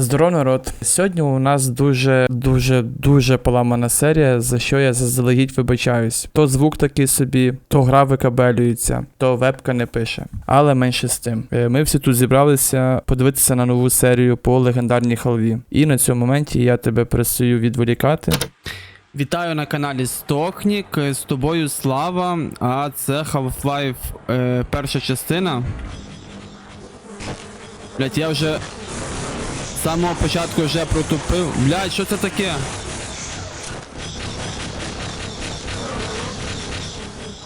Здорово, народ. Сьогодні у нас дуже, дуже, дуже поламана серія, за що я заздалегідь вибачаюсь. То звук такий собі, то гра викабелюється, то вебка не пише. Але менше з тим. Е, Ми всі тут зібралися подивитися на нову серію по легендарній халві. І на цьому моменті я тебе перестаю відволікати. Вітаю на каналі Стокнік, з тобою Слава, а це Half-Life е, перша частина. Блять, я вже самого початку вже протупив. Блять, що це таке?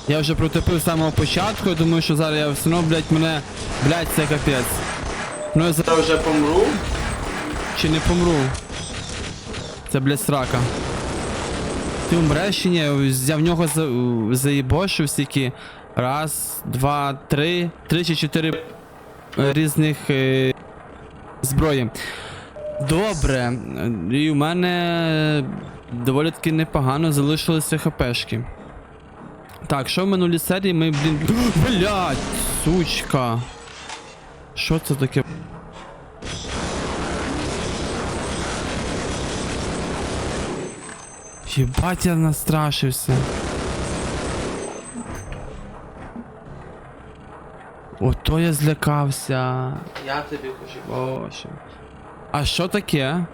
Я вже протупив з самого початку, я думаю, що зараз я все одно, блять, мене. Блять, це капець. Ну я зараз вже помру. Чи не помру? Це, блять, срака. Ти умреш чи ні? Я в нього за, заїбошу стільки. Раз, два, три, три чи чотири е, різних е, зброї. Добре. І у мене доволі таки непогано залишилися хпшки. Так, що в минулій серії ми, блін. Блять, сучка. Що це таке? Єбать, я настрашився. Ото я злякався. Я тобі хочу. Боже. А що таке?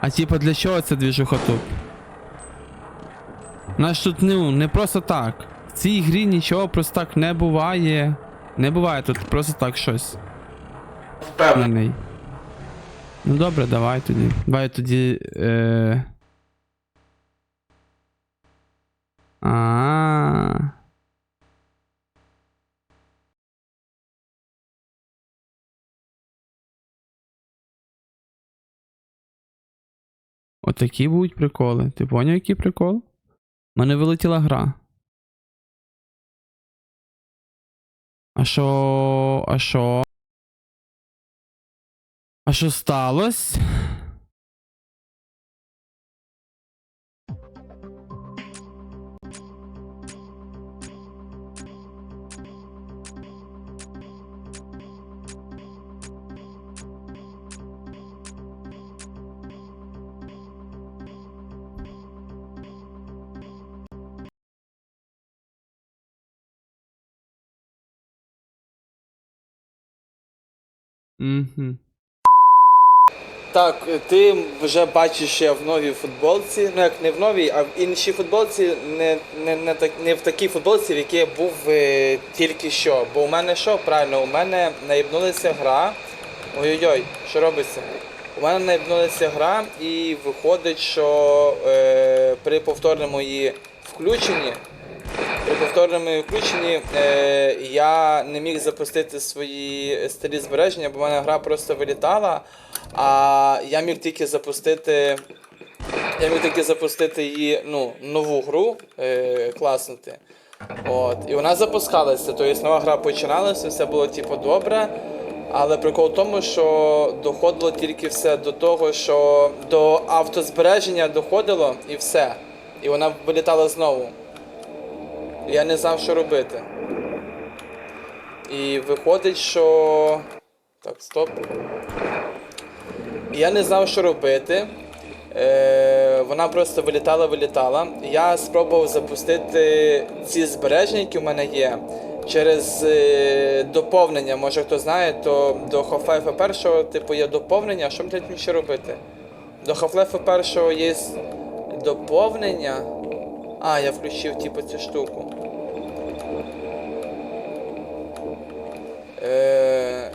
А типа для чого це двіжуха тут? Наш тут ну, не просто так. В цій грі нічого просто так не буває. Не буває тут просто так щось. Впевнений. Ну добре, давай тоді. Давай тоді. Е... А. Отакі будуть приколи. Ти поняв, який прикол? У мене вилетіла гра. А що. А що? А що сталося? Угу. Так, ти вже бачиш, я в новій футболці. Ну як не в новій, а в іншій футболці, не, не, не, так, не в такій футболці, в якій я був е, тільки що. Бо у мене що? Правильно, у мене наїбнулася гра. Ой-ой-ой, що робиться? У мене наїбнулася гра і виходить, що е, при повторному її включенні. Повторному включенні е, я не міг запустити свої старі збереження, бо в мене гра просто вилітала. А я міг тільки запустити. Я міг тільки запустити її ну, нову гру, е, класнути. От. І вона запускалася, тобто нова гра починалася, все було типу добре. Але прикол в тому, що доходило тільки все до того, що до автозбереження доходило і все. І вона вилітала знову. Я не знав, що робити. І виходить, що. Так, стоп. Я не знав, що робити. Е, вона просто вилітала, вилітала. Я спробував запустити ці збереження, які в мене є, через е, доповнення. Може хто знає, то до Half-Life першого, типу, є доповнення. Що мені ще робити? До Half-Life першого є доповнення. А, я включив типу цю штуку. Е,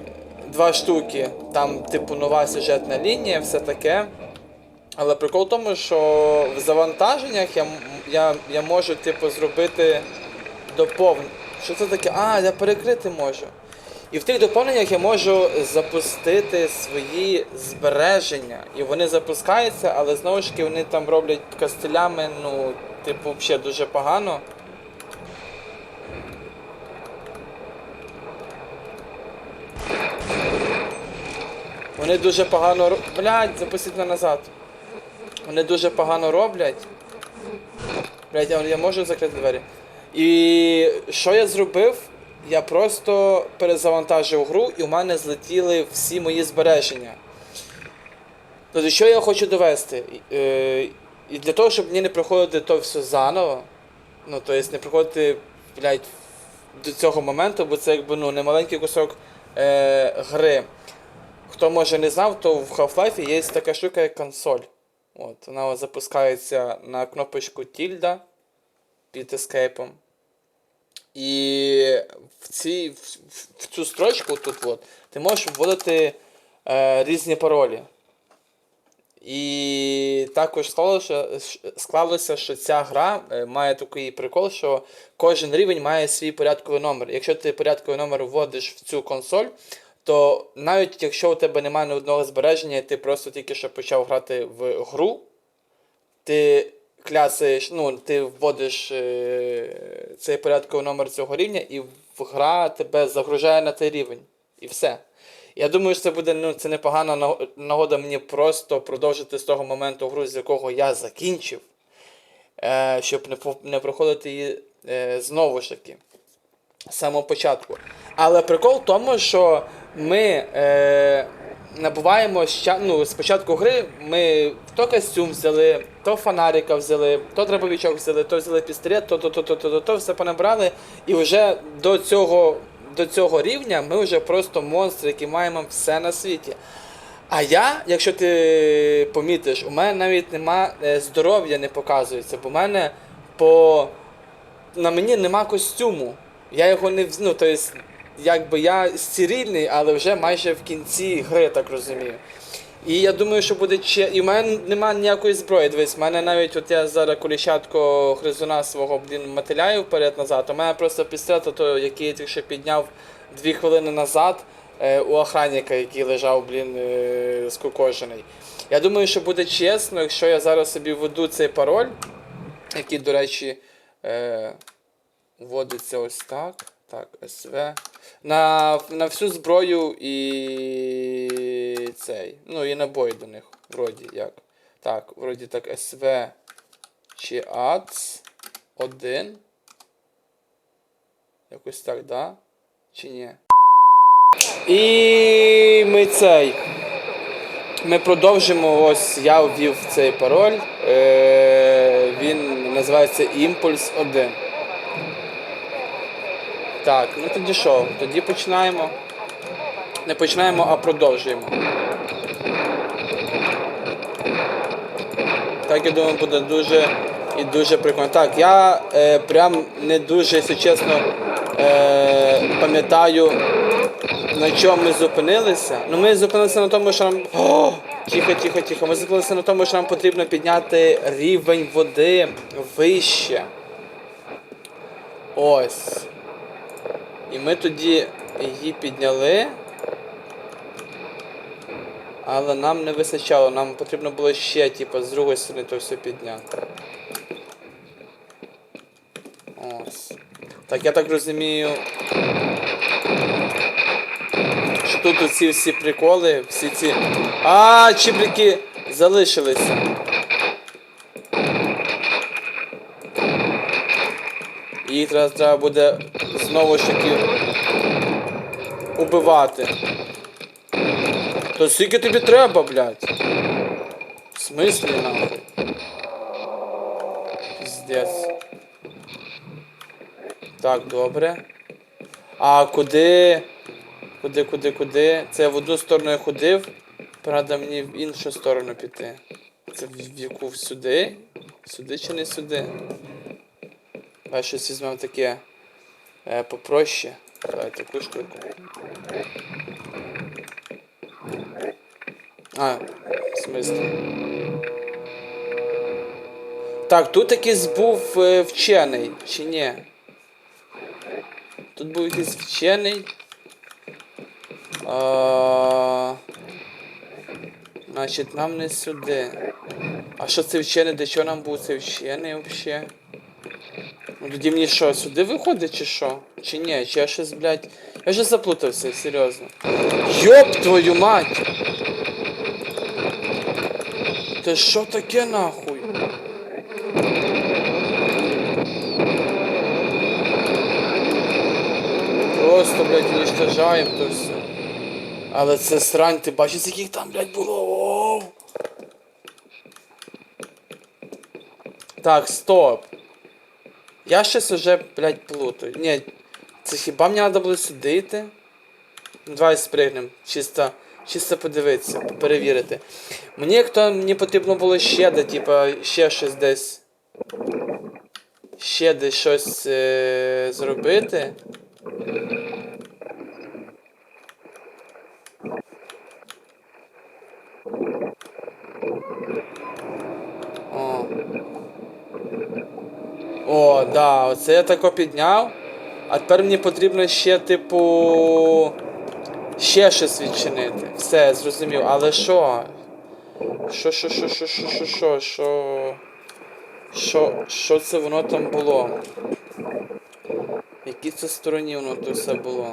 два штуки. Там, типу, нова сюжетна лінія, все таке. Але прикол в тому, що в завантаженнях я, я, я можу, типу, зробити доповнення. Що це таке? А, я перекрити можу. І в тих доповненнях я можу запустити свої збереження. І вони запускаються, але знову ж таки вони там роблять кастелями, ну, типу, взагалі дуже погано. Вони дуже погано ро- Блядь, запустіть мене назад. Вони дуже погано роблять. Блядь, я можу закрити двері. І що я зробив? Я просто перезавантажив гру і у мене злетіли всі мої збереження. Тобто, що я хочу довести? І для того, щоб мені не проходити то все заново, ну, тобто не проходити, блядь, до цього моменту, бо це якби ну, не маленький кусок е, гри. Хто може не знав, то в Half-Life є така штука, як консоль. От, вона запускається на кнопочку тільда під ескейпом. І в, ці, в, в цю строчку тут от, ти можеш вводити е, різні паролі. І також склалося, склалося, що ця гра е, має такий прикол, що кожен рівень має свій порядковий номер. Якщо ти порядковий номер вводиш в цю консоль, то навіть якщо у тебе немає ні одного збереження, ти просто тільки що почав грати в гру, ти клясаєш, ну, ти вводиш е, цей порядковий номер цього рівня, і гра тебе загружає на той рівень. І все. Я думаю, що це буде ну, це непогана нагода мені просто продовжити з того моменту гру, з якого я закінчив, е, щоб не, не проходити її е, знову ж таки. З самого початку. Але прикол в тому, що ми е, набуваємо ща, ну, з початку гри, ми то костюм взяли, то фонарика взяли, то дробовичок взяли, то взяли пістолет, то, то, то, то, то, то, то все понабрали. І вже до цього, до цього рівня ми вже просто монстри, які маємо все на світі. А я, якщо ти помітиш, у мене навіть нема е, здоров'я не показується, бо в мене по на мені нема костюму. Я його не ну, тобто, якби я стерильний, але вже майже в кінці гри, так розумію. І я думаю, що буде ще. І в мене немає ніякої зброї. Дивись, в мене навіть от я зараз коліщатко гризуна свого блін мотиляю вперед-назад. У мене просто пістолет, то, який я тільки підняв дві хвилини назад е, у охранника, який лежав, блін, е, скукожений. Я думаю, що буде чесно, якщо я зараз собі введу цей пароль, який, до речі, е, вводиться ось так. Так, СВ. На, на всю зброю і цей. Ну, і набої до них. Вроді як. Так, вроді так, СВ чи АЦ 1. Якось так, да? Чи ні? І ми цей. Ми продовжимо. Ось я ввів цей пароль. Е, він називається Імпульс 1. Так, ну тоді що? Тоді починаємо. Не починаємо, а продовжуємо. Так, я думаю, буде дуже і дуже прикольно. Так, я е, прям не дуже, якщо чесно, е, пам'ятаю, на чому ми зупинилися. Ну ми зупинилися на тому, що нам. О! Тихо, тихо, тихо. Ми зупинилися на тому, що нам потрібно підняти рівень води вище. Ось. І ми тоді її підняли. Але нам не вистачало, нам потрібно було ще, типу, з другої сторони то все підняти. Ось. Так, я так розумію. Що тут оці всі приколи, всі ці. А, чіприки залишилися. Їх треба, буде знову ж таки убивати. То скільки тобі треба, блядь? В смислі нахуй? Піздець. Так, добре. А куди? Куди, куди, куди? Це в одну сторону я ходив. Правда, мені в іншу сторону піти. Це в яку сюди? Сюди чи не сюди? Давай щось візьмемо таке е, попроще. Давай таку штуку. А, в смислі. Так, тут якийсь був е, вчений, чи ні? Тут був якийсь вчений. А, значить, нам не сюди. А що це вчений? Для чого нам був цей вчений взагалі? Ну тоді мені що, сюди виходить чи що? Чи ні? Чи я щось, блядь... Я вже заплутався, серйозно. Йоп твою мать! Ти що таке нахуй? Просто, блядь, уничтожаємо то все. Але це срань, ти бачиш, яких там, блядь, було. Так, стоп. Я щось уже, блядь, плутаю. Ні, це хіба мені треба було сюди йти? Ну, давай спригнем. Чисто, чисто подивитися, перевірити. Мені як то мені потрібно було ще де, типа, ще щось десь. Ще десь щось е- зробити. О, да, оце я тако підняв. А тепер мені потрібно ще, типу. Ще щось відчинити. Все, зрозумів. Але що? Що, що, що, що, що, що, що, що. Що, що це воно там було? В якій це стороні воно то все було?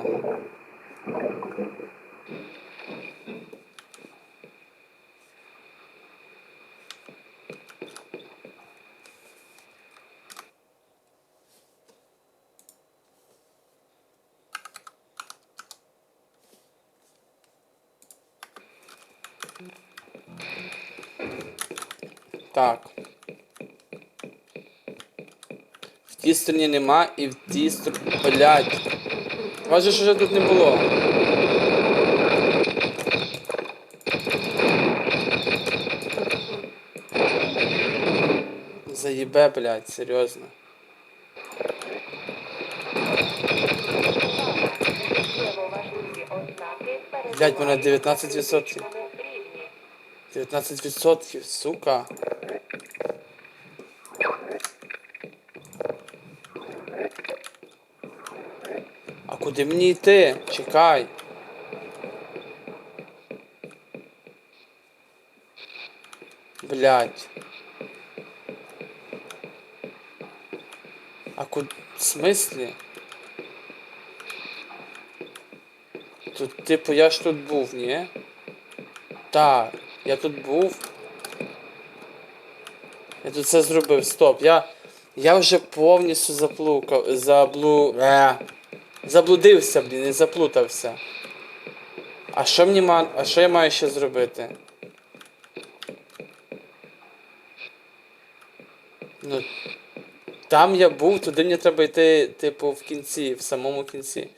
Так. В тій стороні нема і в тій стороні. Блять. Важно, що вже тут не було. Заїбе, блядь, серйозно. Блять, мене 19%. 19%, сука. А куди мені йти? Чекай. Блять. А куди... В смислі? Тут, типу, я ж тут був, ні? Так, я тут був. Я тут все зробив. Стоп. Я. Я вже повністю заплукав. Заблу. Е. Заблудився, блін, і заплутався. А що мені ма... А що я маю ще зробити? Ну. Там я був, туди мені треба йти, типу, в кінці, в самому кінці.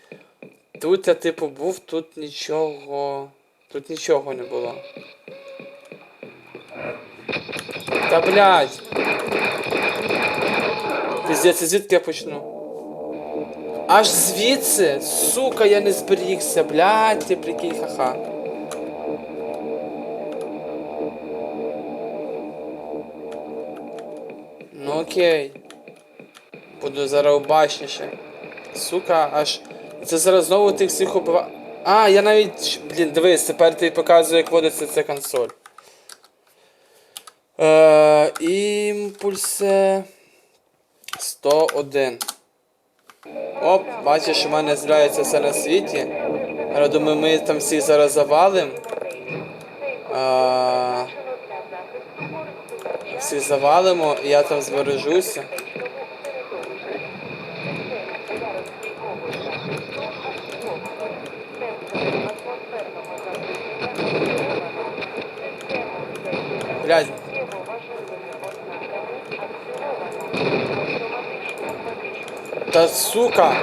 Тут я, типу, був, тут нічого. Тут нічого не було. Та блядь. Піздець, звідки я почну? Аж звідси? Сука, я не зберігся, блядь, ти прикинь, ха-ха. Ну окей. Буду зараз обачніше. Сука, аж. Це зараз знову тих всіх убива. А, я навіть. Блін, дивись, тепер ти показує, як водиться ця консоль. Е, імпульсе 101. Оп, бачиш, у мене з'являється все на світі. Я думаю, ми там всіх зараз завалим. Е, всіх завалимо, і я там збережуся. Блядь. Та сука.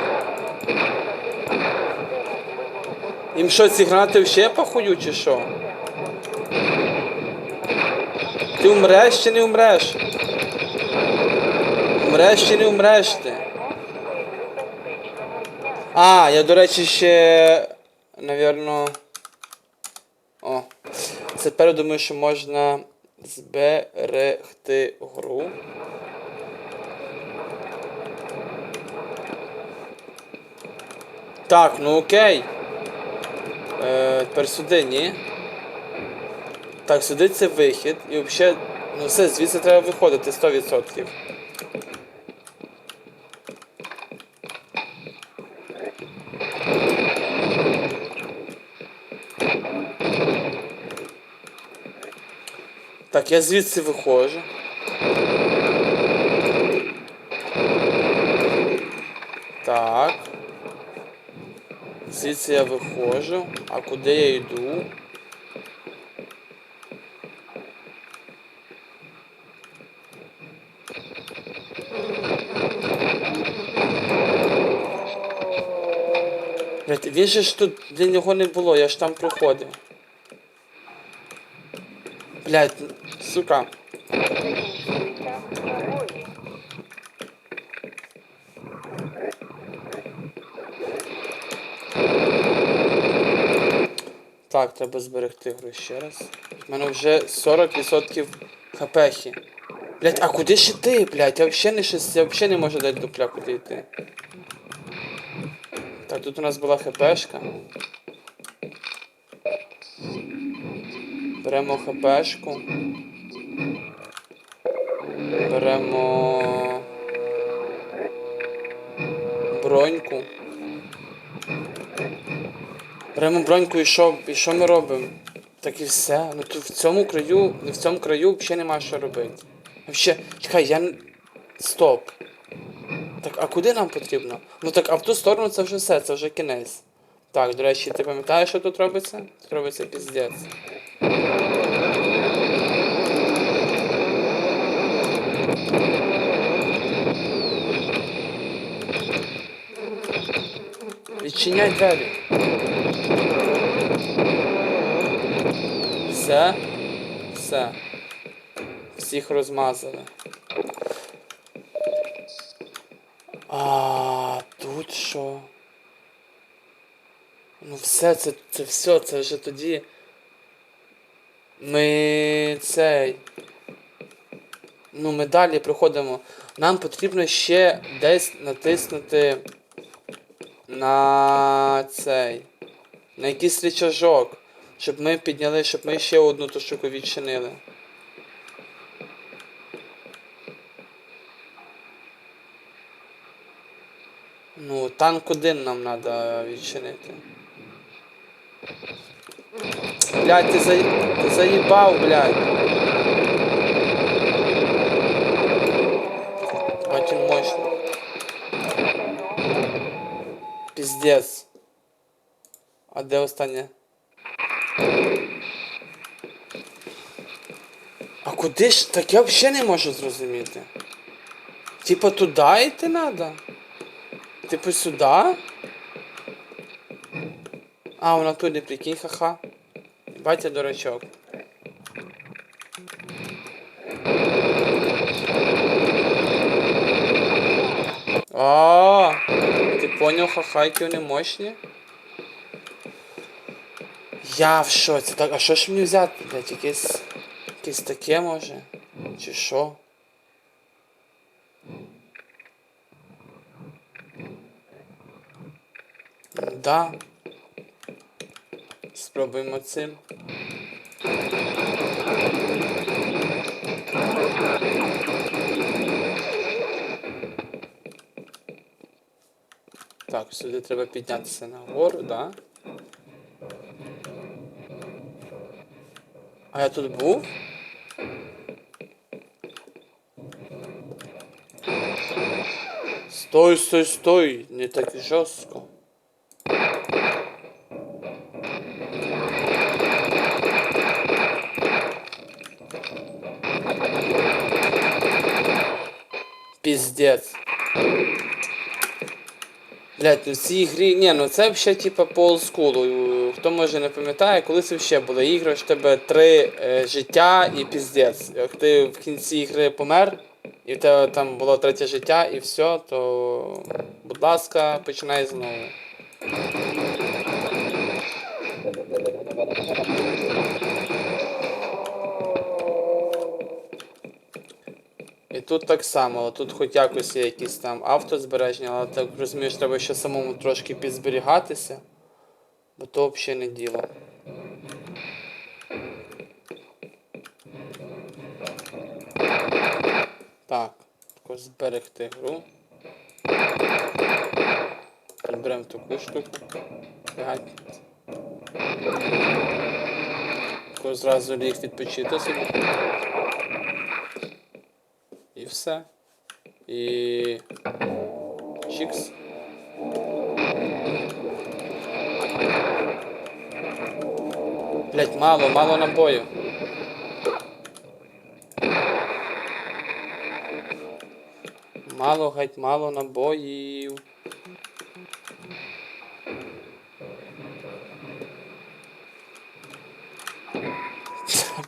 Їм що, ці гранати ще похую чи що? Ти умреш чи не умреш? Умреш чи не умреш ти? А, я, до речі, ще. Навірно. О. Тепер думаю, що можна зберегти гру. Так, ну окей. Е, тепер сюди, ні. Так, сюди це вихід. І взагалі, ну все, звідси треба виходити 100%. Так, я звідси виходжу. звідси я виходжу, а куди я йду? Він же ж тут для нього не було, я ж там проходив. Блять, сука. Треба зберегти гру ще раз. У мене вже 40% хпхи. Блять, а куди ж ти, блять? Я взагалі не щось, я взагалі не можу дати дупля куди йти. Так, тут у нас була хпшка. Беремо хпшку. Беремо броньку. Беремо броньку і що, і що ми робимо? Так і все. Ну тут в цьому краю, в цьому краю взагалі нема що робити. Вообще, чекай, я. Стоп. Так, а куди нам потрібно? Ну так, а в ту сторону це вже все, це вже кінець. Так, до речі, ти пам'ятаєш, що тут робиться? Тут робиться піздець. Відчиняй двері. Все. Все. Всіх розмазали. А тут що? Ну все, це, це все, це вже тоді. Ми цей. Ну, ми далі проходимо. Нам потрібно ще десь натиснути на цей. На якийсь рычажок. Щоб ми підняли, щоб ми ще одну ту штуку відчинили. Ну, танк один нам треба відчинити. Блядь, ти, за... ти заїбав, блядь. Пиздец. А де останнє? А куди ж? Так я взагалі не можу зрозуміти. Типа туди йти треба? Типу сюди? А, вона туди, прикинь, ха-ха. Батя дурачок. А, поняв, ха-ха, які вони мощні? Я в шоці. Так, а що ж мені взяти, блядь, якесь. Якесь таке може? Чи що? Да. Спробуємо цим. Так, сюди треба піднятися нагору, да? А я тут був? Стой, стой, стой! Не так жорстко. Блять, ну в цій грі. Ні, ну це взагалі типа по олдскулу. Хто може не пам'ятає, коли це ще були ігри, що в тебе три е, життя і піздець. Як ти в кінці ігри помер, і в тебе там було третє життя і все, то будь ласка, починай знову. Тут так само, тут хоч якось є якісь там автозбереження, але так розумієш, треба ще самому трошки підзберігатися, бо то взагалі не діло. Так, також зберегти гру. Підберемо таку штуку. Також зразу ліг відпочити собі. Макса і Чікс. Блять, мало, мало набою. Мало гать, мало набоїв.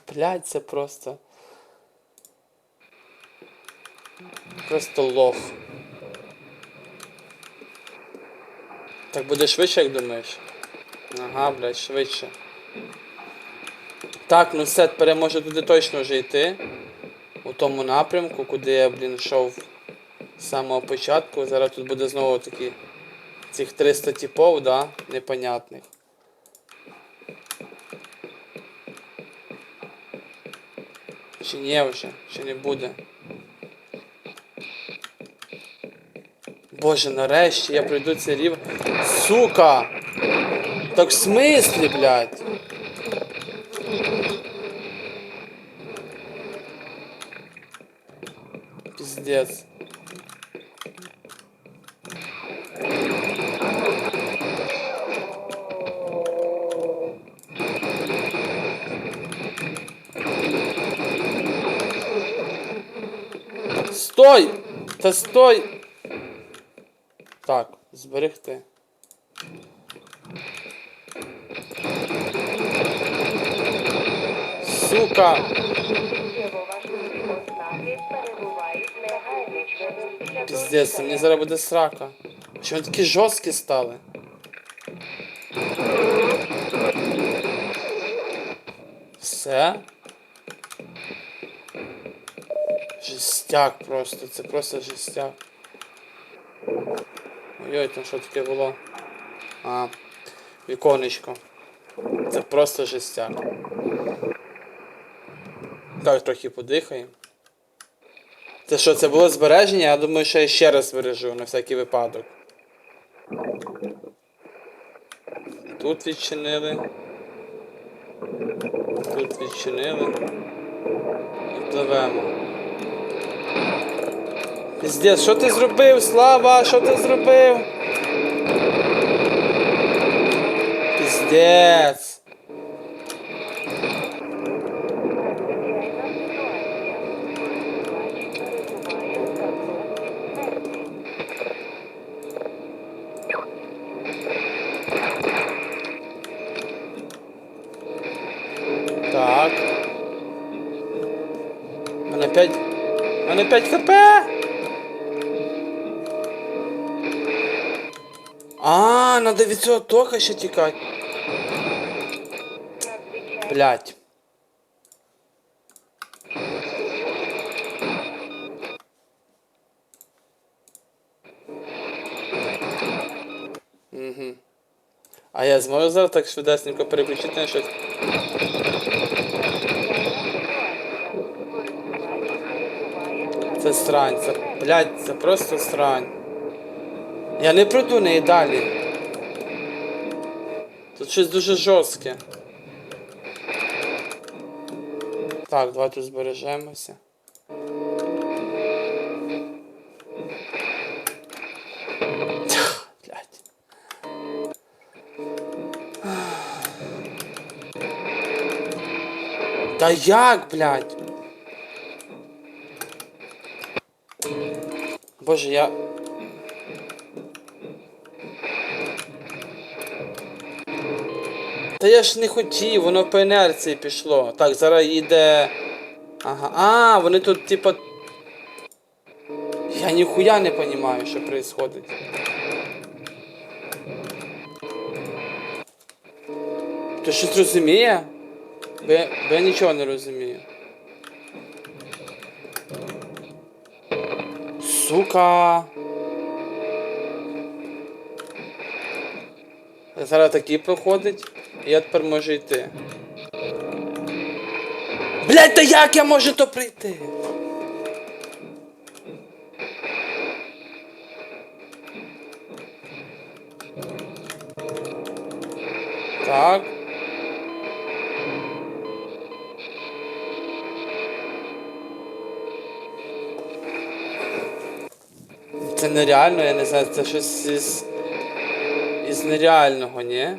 Блять, це просто. Просто лох. Так буде швидше, як думаєш? Ага, блядь, швидше. Так, ну все, тепер я можу туди точно вже йти. У тому напрямку, куди я, блін, йшов з самого початку. Зараз тут буде знову такі цих 300 типов, да, непонятних. Чи ні вже, чи не буде. Боже, нарешті я пройду цей рівень. Сука! Так в смислі, блядь? Пиздец. Стой! Та стой! Зберегти. Сука! Піздець, мені зараз буде срака. Вони такі жорсткі стали? Все? Жестяк просто, це просто жестяк. Ой-ой, там що таке було? А, віконечко. Це просто жестяк. Так, трохи подихаємо. Це що, це було збереження? Я думаю, що я ще раз збережу на всякий випадок. Тут відчинили. Тут відчинили. І пливемо. Піздець, що ти зробив, Слава? Що ти зробив? Піздець. Так. У мене 5. У мене 5 хп. А, надо від цього тока ще тікати. Блять. Угу. А я зможу зараз так швидесенько переключити на щось. Це срань, це, блядь, це просто срань. Я не пройду неї далі. Щось дуже жорстке. Так, давай тут збережемося. Та як, блядь? Боже, я. Та я ж не хотів, воно по інерції пішло. Так, зараз йде. Ага. А, вони тут типа. Я ніхуя не розумію, що відбувається. Ти щось розуміє? Бо я, бо я нічого не розумію. Сука. Зараз такий проходить, я тепер можу йти. Блять, та як я можу то прийти? Так. Це нереально, я не знаю, це щось із. із нереального, ні?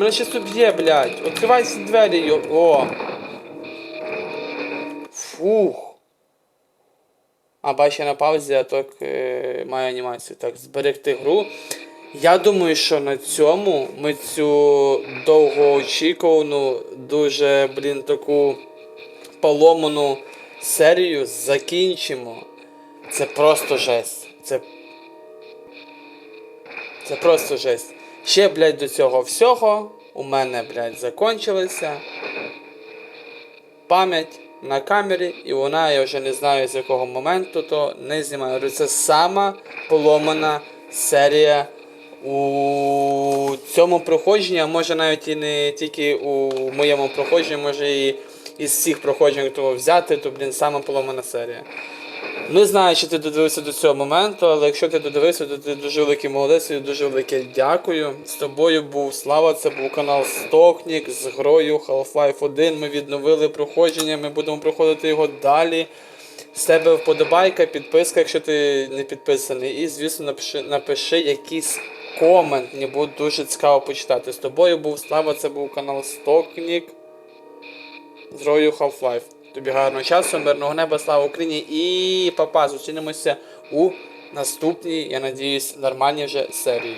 Мене щас уб'є, блядь. Відкривай ці двері, йо. О. Фух. А бачу на паузі, я так е, маю анімацію. Так, зберегти гру. Я думаю, що на цьому ми цю довгоочікувану, дуже, блін, таку поломану серію закінчимо. Це просто жесть. Це. Це просто жесть. Ще, блядь, до цього всього у мене, блядь, закончилася пам'ять на камері, і вона, я вже не знаю з якого моменту, то не знімаю. Це сама поломана серія у цьому проходженні, а може навіть і не тільки у моєму проходженні, може і із всіх проходжень, хто взяти, то, блін, сама поломана серія. Не знаю, чи ти додивився до цього моменту, але якщо ти додивився, то ти дуже великий молодець і дуже велике дякую. З тобою був Слава, це був канал Стокнік з грою Half-Life 1. Ми відновили проходження, ми будемо проходити його далі. З тебе вподобайка, підписка, якщо ти не підписаний. І, звісно, напиши, напиши якийсь комент. Мені буде дуже цікаво почитати. З тобою був Слава, це був канал Стокнік з грою Half-Life. Тобі гарного часу, мирного неба, слава Україні і папа, зустрінемося у наступній, я надіюсь, нормальній вже серії.